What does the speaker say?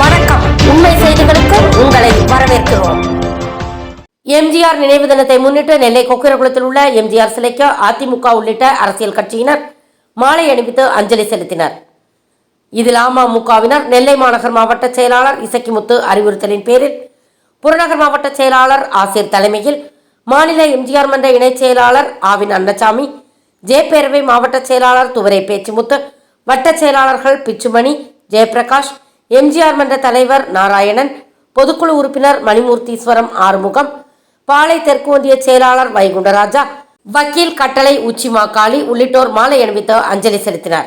வணக்கம். உண்மை செய்திகளுக்கு உங்களை வரவேற்கிறோம். எம்ஜிஆர் நினைவு தினத்தை முன்னிட்டு நெல்லை கொக்கிரகுளத்தில் உள்ள எம்ஜிஆர் சிலைக்கு அதிமுக உள்ளிட்ட அரசியல் கட்சியினர் மாலை அணிவித்து அஞ்சலி செலுத்தினர். இதில் அமமுகவினர் நெல்லை மாநகர் மாவட்ட செயலாளர் இசக்கிமுத்து அறிவுறுத்தலின் பேரில் புறநகர் மாவட்ட செயலாளர் ஆசிர் தலைமையில் மாநில எம்ஜிஆர் மன்ற இணைச் செயலாளர் ஆவின் அன்னசாமி ஜெயப்பேரவை பேரவை மாவட்ட செயலாளர் துவரை பேச்சுமுத்து வட்ட செயலாளர்கள் பிச்சுமணி ஜெயபிரகாஷ் எம்ஜிஆர் மன்ற தலைவர் நாராயணன் பொதுக்குழு உறுப்பினர் மணிமூர்த்தீஸ்வரம் ஆறுமுகம் பாளை தெற்கு ஒன்றிய செயலாளர் வைகுண்டராஜா வக்கீல் கட்டளை உச்சி மாக்காளி உள்ளிட்டோர் மாலை அணிவித்து அஞ்சலி செலுத்தினர்.